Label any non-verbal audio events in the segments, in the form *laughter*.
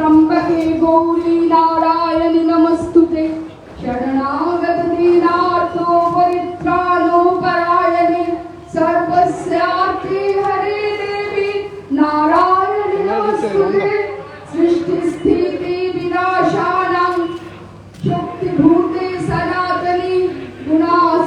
त्र्यंबके गौरी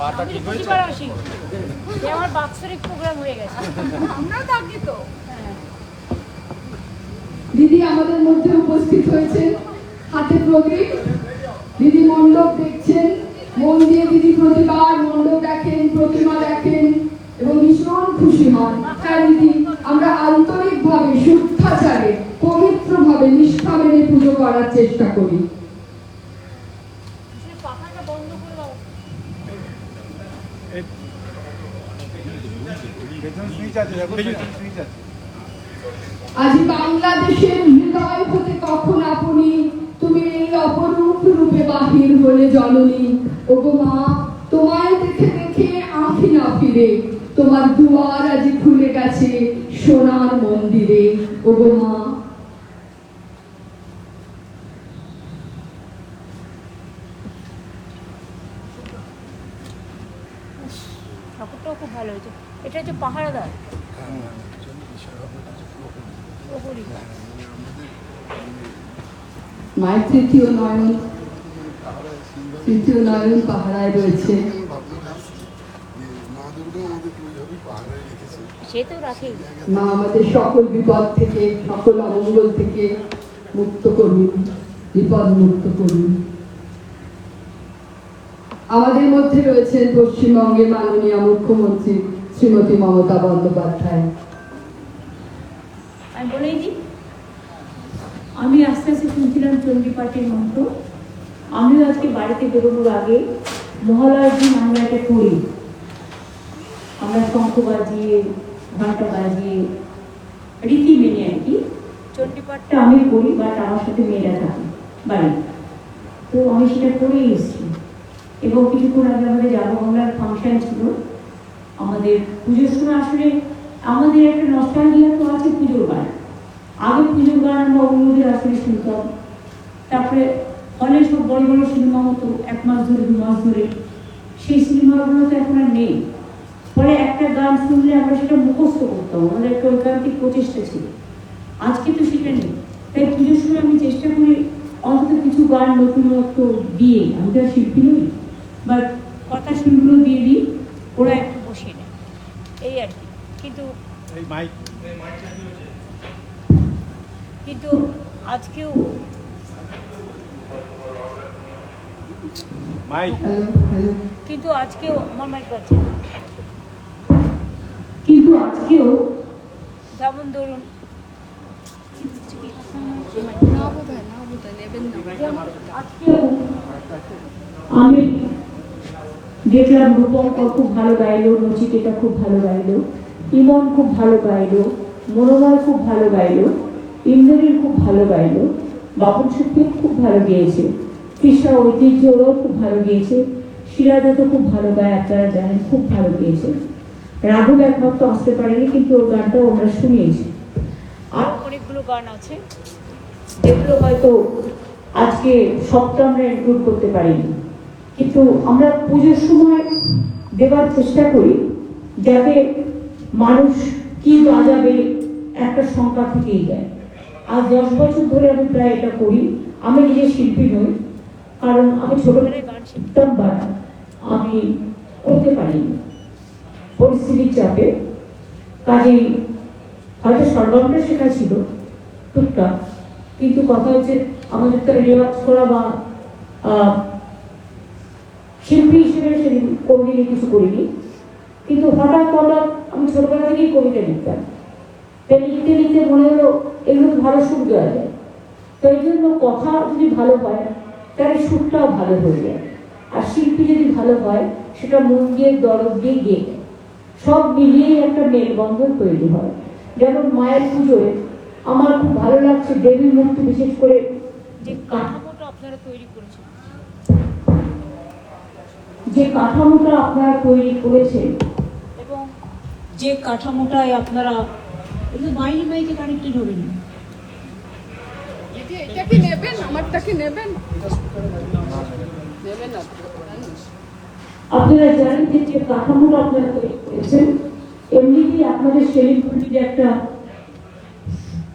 পাটা ঠিক হয়েছে? প্রতিবার আসি যে আমার বাৎসরিক প্রোগ্রাম হয়ে গেছে। আমরাও থাকি তো। দিদি আমাদের মধ্যে উপস্থিত হয়েছেন। হাতে প্রদীপ। দিদি মণ্ডপ দেখছেন। মন দিয়ে দিদি প্রতিবার মণ্ডপ দেখেন প্রতিমা দেখেন এবং ভীষণ খুশি হন। হ্যাঁ দিদি আমরা আন্তরিকভাবে শুদ্ধাচারে পবিত্রভাবে নিষ্ঠা মেনে পুজো করার চেষ্টা করি আসলে পাখাটা বন্ধ করে দাও পেছন সুইচ আছে দেখো পেছন সুইচ আছে। আজ বাংলাদেশের হৃদয় হতে কখন আপনি তুমি এই অপরূপ রূপে বাহির হলে জননী। ওগো মা তোমায় দেখে দেখে আঁখি না ফিরে। তোমার দুয়ার আজ খুলে গেছে সোনার মন্দিরে। ওগো মা ঠাকুরটাও খুব ভালো হয়েছে এটা হচ্ছে পাহাড়াদার মায়ের তৃতীয় নয়ন তৃতীয় নয়ন পাহারায় রয়েছে। মা আমাদের সকল বিপদ থেকে সকল অমঙ্গল থেকে মুক্ত করুন বিপদ মুক্ত করুন। আমাদের মধ্যে রয়েছেন পশ্চিমবঙ্গের মাননীয় মুখ্যমন্ত্রী শ্রীমতী মমতা বন্দ্যোপাধ্যায়। আমি বলেই দিই আমি আস্তে আস্তে শুনছিলাম চণ্ডীপাঠের মন্ত্র। আমিও আজকে বাড়িতে বেরোনোর আগে মহালয়ার দিন আমরা এটা করি। আমরা শঙ্খ বাজিয়ে ঘণ্টা বাজিয়ে রীতি মেনে আর কি। চণ্ডীপাঠটা আমি করি বাট আমার সাথে মেয়েরা থাকে বাড়ি তো আমি সেটা করেই এসেছি। এবং কিছুক্ষণ আগে আমাদের আমরা ফাংশন ছিল। আমাদের পুজোর সময় আসলে আমাদের একটা নস্টালজিয়া তো আছে পুজোর গান। আগে পুজোর গান আমরা অন্যদের আসলে শুনতাম। তারপরে হলে সব বড় বড় সিনেমা হতো, এক মাস ধরে, দু মাস ধরে। সেই সিনেমাগুলো তো এখন আর নেই। ফলে একটা গান শুনলে আমরা সেটা মুখস্থ করতাম। আমাদের একটা ঐকান্তিক প্রচেষ্টা ছিল। আজকে তো সেটা নেই। তাই পুজোর সময় আমি চেষ্টা করি অন্তত কিছু গান নতুনত্ব দিয়ে, আমি তো শিল্পী নই বা কথা শুনগুলো দিয়ে দিই। ওরা বসিয়ে নেয়। এই আর কি। কিন্তু কিন্তু আজকেও কিন্তু আজকেও আমার মাইক বাজছে। কিন্তু আজকেও যেমন ধরুন আজকেও আমি দেখলাম রূপঙ্কর খুব ভালো গাইলো নচিকেতা খুব ভালো গাইলো ইমন খুব ভালো গাইলো মনোময় খুব ভালো গাইলো ইন্দ্রির খুব ভালো গাইলো বাপন শক্তি খুব ভালো গেয়েছে কৃষ্ণা ঐতিহ্য ওরাও খুব ভালো গেয়েছে সিরাজা তো খুব ভালো গায় আপনারা জানেন খুব ভালো গেয়েছে। রাঘব একমাত্র আসতে পারেনি কিন্তু ওর গানটাও আমরা শুনিয়েছি। আর অনেকগুলো গান আছে। যেগুলো হয়তো আজকে সবটা আমরা ইনক্লুড করতে পারিনি। কিন্তু আমরা পুজোর সময় দেওয়ার চেষ্টা করি যাতে মানুষ কি বাজাবে একটা সংখ্যা থেকেই যায়। আজ দশ বছর ধরে আমি প্রায় এটা করি। আমি নিজে শিল্পী নই, কারণ আমি ছোটবেলায় গান শিখতাম বা আমি করতে পারিনি। পরিস্থিতির চাপে। কাজেই হয়তো সরগমটা শেখা ছিল, টুকটাক। কিন্তু কথা হচ্ছে আমাদের তো রেওয়াজ করা বা শিল্পী হিসেবে সেদিন নিয়ে কিছু করিনি। কিন্তু হঠাৎ হঠাৎ আমি ছোটবেলা থেকেই কবিতা লিখতাম। তাই লিখতে লিখতে মনে হলো এগুলো ভালো সুর দেওয়া যায়। তাই জন্য কথা যদি ভালো হয়, তাহলে সুরটাও ভালো হয়ে যায়। আর শিল্পী যদি ভালো হয়, সেটা মন দিয়ে, দরদ দিয়ে গেয়ে সব মিলিয়েই একটা মেলবন্ধন তৈরি হয়। যেমন মায়ের পুজোয় আমার খুব ভালো লাগছে দেবীর মূর্তি বিশেষ করে যে কাঠামোটা আপনারা তৈরি যে কাঠামোটা আপনারা তৈরি করেছেন। এবং যে কাঠামোটায় আপনারা একটু মাইনে মাইকে কানেক্টেড হবে না এটা কি নেবেন? আমারটা কি নেবেন? নেবেন না। আপনারা জানেন যে যে কাঠামোটা আপনারা তৈরি করেছেন এমনিতেই আপনাদের সেলিব্রিটির একটা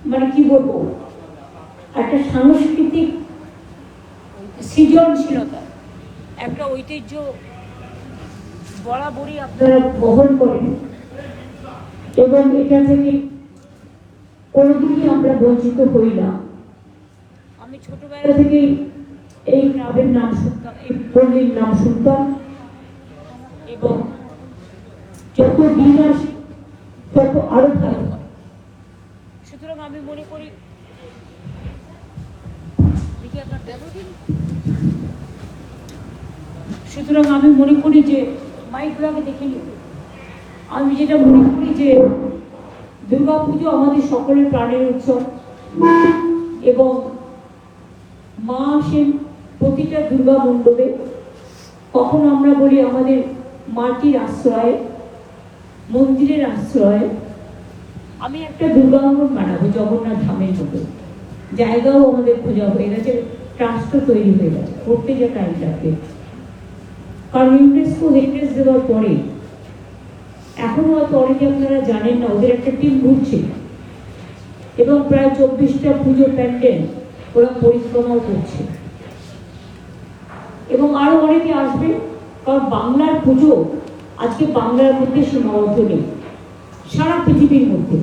মানে কি বলব একটা সাংস্কৃতিক সৃজনশীলতা। একটা ঐতিহ্য বরাবরই আপনারা বহন করেন। এবং এটা থেকে কোনোদিনই আমরা বঞ্চিত হই না। আমি ছোটবেলা থেকেই এই গ্রামের নাম শুনতাম এই পল্লীর নাম শুনতাম। এবং যত দিন আসে তত আরও ভালো হয়। সুতরাং আমি মনে করি দেখি আপনার সুতরাং আমি মনে করি যে মাইকগুলোকে দেখে নিব আমি যেটা মনে করি যে দুর্গা পুজো আমাদের সকলের প্রাণের উৎসব এবং মা আসেন প্রতিটা দুর্গা মণ্ডপে। কখনো আমরা বলি আমাদের মাটির আশ্রয়, মন্দিরের আশ্রয়। আমি একটা দুর্গাঙ্গন বানাবো জগন্নাথ ধামের মতো। জায়গাও আমাদের খোঁজা হয়ে গেছে ট্রাস্টও তৈরি হয়ে গেছে। করতে যা টাইম লাগবে। কারণ ইউনেস্কো হেরিটেজ দেওয়ার পরে, এখনও হয়তো অনেকে আপনারা জানেন না, ওদের একটা টিম ঘুরছে এবং প্রায় চব্বিশটা পুজো প্যান্ডেল ওরা পরিক্রমাও করছে। এবং আরও অনেকে আসবে, কারণ বাংলার পুজো আজকে বাংলার মধ্যে সীমাবদ্ধ নেই, সারা পৃথিবীর মধ্যে।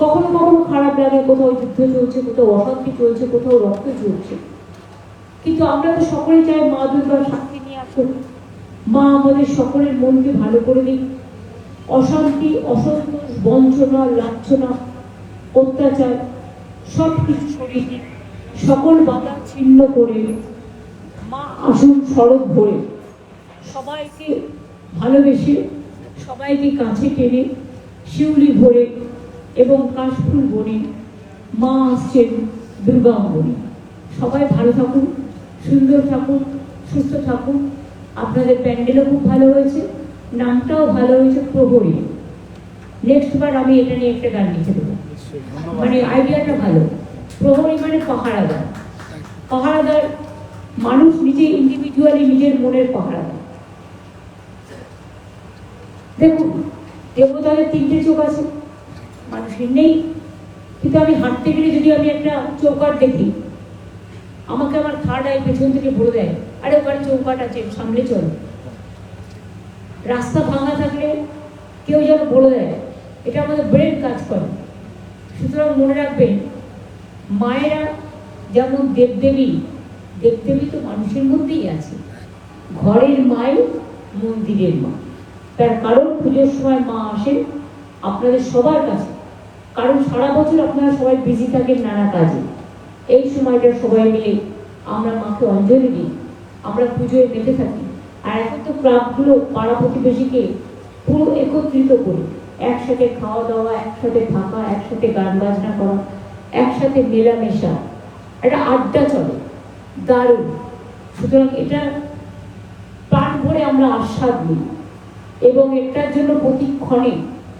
কখনো কখনো খারাপ লাগে, কোথাও যুদ্ধ চলছে, কোথাও অশান্তি চলছে, কোথাও রক্ত চলছে কিন্তু আমরা তো সকলে চাই মা দুর্গা মা আমাদের সকলের মনকে ভালো করে দিন। অশান্তি, অসন্তোষ, বঞ্চনা, লাঞ্ছনা, অত্যাচার সব কিছু সরিয়ে সকল বাধা ছিন্ন করে মা আসুন সড়ক ভরে। সবাইকে ভালোবেসে সবাইকে কাছে টেনে শিউলি ভরে এবং কাশফুল বনে মা আসছেন দুর্গা অঙ্গনে সবাই ভালো থাকুন, সুন্দর থাকুন, সুস্থ থাকুন। আপনাদের প্যান্ডেলও খুব ভালো হয়েছে নামটাও ভালো হয়েছে প্রহরী। নেক্সট বার আমি এটা নিয়ে একটা গান লিখে দেবো। মানে আইডিয়াটা ভালো। প্রহরী মানে পাহারাদার। পাহারাদার মানুষ নিজে ইন্ডিভিজুয়ালি নিজের মনের পাহারাদার। দেখুন দেবতাদের তিনটে চোখ আছে মানুষের নেই। কিন্তু আমি হাঁটতে গেলে যদি আমি একটা চৌকাট দেখি আমাকে আমার থার্ড আই পেছন থেকে বলে দেয় আরে ওখানে চৌকাট আছে, সামনে চল। রাস্তা ভাঙা থাকলে কেউ যেন বলে দেয়, এটা আমাদের ব্রেন কাজ করে। সুতরাং মনে রাখবেন, মায়েরা যেমন দেবদেবী দেবদেবী তো মানুষের মধ্যেই আছে। ঘরের মাই মন্দিরের মা। তার কারণ পুজোর সময় মা আসেন আপনাদের সবার কাছে। কারণ সারা বছর আপনারা সবাই বিজি থাকেন নানা কাজে। এই সময়টা সবাই মিলে আমরা মাকে অঞ্জলি দিই। আমরা পুজোয় মেতে থাকি। আর এখন তো ক্লাবগুলো, পাড়া প্রতিবেশীকে পুরো একত্রিত করি। একসাথে খাওয়া দাওয়া একসাথে থাকা, একসাথে গান বাজনা করা, একসাথে মেলামেশা। একটা আড্ডা চলে। দারুণ। সুতরাং এটা প্রাণ ভরে আমরা আস্বাদ নিই। এবং এটার জন্য প্রতি ক্ষণে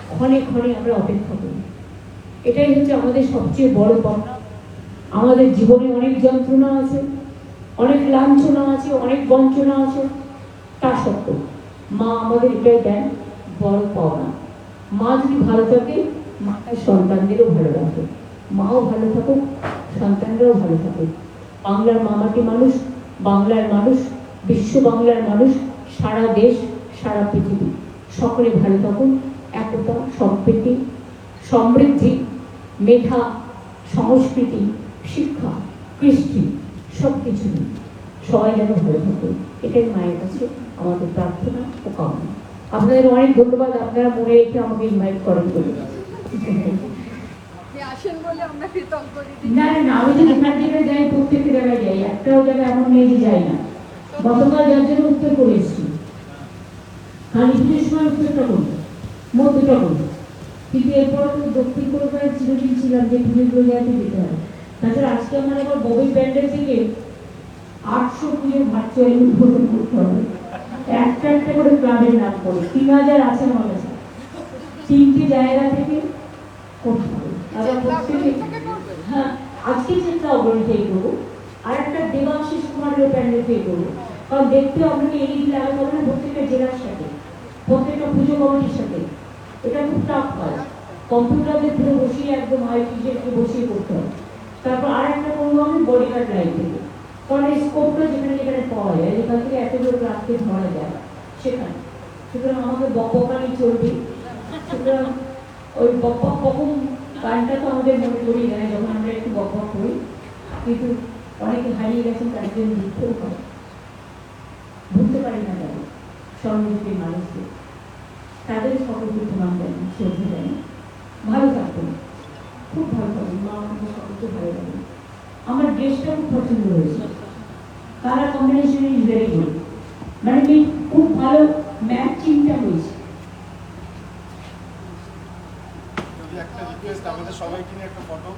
ক্ষণে ক্ষণে আমরা অপেক্ষা করি। এটাই হচ্ছে আমাদের সবচেয়ে বড় পাওনা। আমাদের জীবনে অনেক যন্ত্রণা আছে। অনেক লাঞ্ছনা আছে, অনেক বঞ্চনা আছে, তা সত্ত্বেও মা আমাদের এটাই দেন, বড় পাওনা। মা যদি ভালো থাকে মা সন্তানদেরও ভালো রাখে মাও ভালো থাকুক, সন্তানরাও ভালো থাকুক। বাংলার মামাটি মানুষ, বাংলার মানুষ, বিশ্ব বাংলার মানুষ, সারা দেশ, সারা পৃথিবী। সকলে ভালো থাকুন একতা, সম্প্রীতি, সমৃদ্ধি, মেধা, সংস্কৃতি, শিক্ষা, কৃষ্টি। সব কিছু নিয়ে। সবাই যেন ভালো থাকুন এটাই মায়ের কাছে আমাদের প্রার্থনা ও কামনা। আপনাদের অনেক ধন্যবাদ। আপনারা মনে রেখে আমাকে ইনভাইট করেন বলে। না না আমি তো যেখান থেকে যাই প্রত্যেকটা জায়গায় যাই একটাও জায়গায় এমন নেই যে যাই না। গতকাল যার জন্য উত্তর করে এসেছি। কালী পুজোর সময় উত্তরটা মধ্যটা কিন্তু এরপর দক্ষিণ কলকাতায় চিরদিন ছিলাম যে পুজোগুলো জায়গাতে যেতে হবে। তাছাড়া আজকে আমার আবার ববি ব্যান্ডেল থেকে আটশো পুজো ভার্চুয়ালি উদ্বোধন করতে হবে। একটা একটা করে ক্লাবের নাম করে। তিন হাজার আছে আমার কাছে। তিনটি জায়গা থেকে করতে হবে। প্রত্যেকে হ্যাঁ আজকে চিন্তা অগ্রণী থেকে করব আর একটা দেবাশিস কুমারের প্যান্ডেল থেকে করব। কারণ দেখতে আপনাকে এলইডি লাগাতে হবে না প্রত্যেকটা জেলার সাথে প্রত্যেকটা পুজো কমিটির সাথে। এটা খুব টাফ কাজ কম্পিউটারদের ধরে বসিয়ে একদম আইটিজেডকে বসিয়ে করতে হবে। তারপর আর একটা করব আমি বডিগার্ড লাইন থেকে। কারণ স্কোপটা যেখানে যেখানে পাওয়া যায় যেখান থেকে এতগুলো রাখতে ধরা যায়, সেখানে। সুতরাং আমাকে বকবকানি চলবে। সুতরাং ওই বকবক কখন গানটা তো আমাদের মনে করিয়ে দেয়, যখন আমরা একটু বকবক করি, কিন্তু অনেকে হারিয়ে গেছেন, তার জন্য লিখতেও হয়। ভুলতে পারি না তারা স্বর্ণযুগের মানুষকে তাদের সকলকে প্রণাম জানি শ্রদ্ধা জানি ভালো থাকবেন খুব ভালো থাকবেন মা আমাকে সকলকে ভালো লাগবে আমার ড্রেসটা খুব পছন্দ হয়েছে। Colour combination is very good মানে কি খুব ভালো ম্যাচিংটা হয়েছে। একটা রিকোয়েস্ট আমাদের সবাইকে নিয়ে একটা ফটো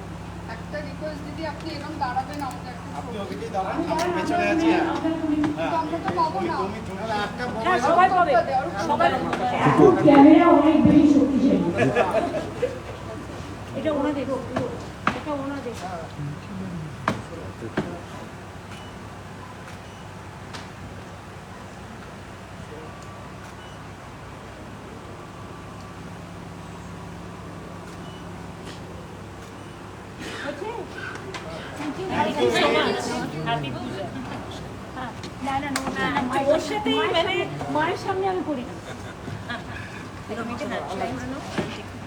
একটা রিকোয়েস্ট দিদি আপনি এরকম দাঁড়াবেন আমাদের একটা আপনি ছবি। ওদিকেই দাঁড়ান আমি পেছনে আছি। হ্যাঁ আমরা তো পাবো না। তুমি তুমি একটা হ্যাঁ, সবাই পাবে। সবাই এখন ক্যামেরা অনেক বেশি শক্তিশালী। এটা ওনাদের এটা ওনাদের। মায়ের সামনে আমি করি না। *laughs*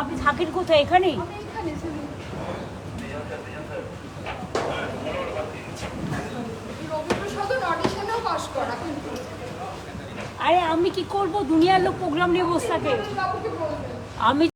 আপনি থাকেন কোথায়? এখানেই আরে আমি কি করব? দুনিয়ার লোক প্রোগ্রাম নিয়ে বসে থাকে। আমি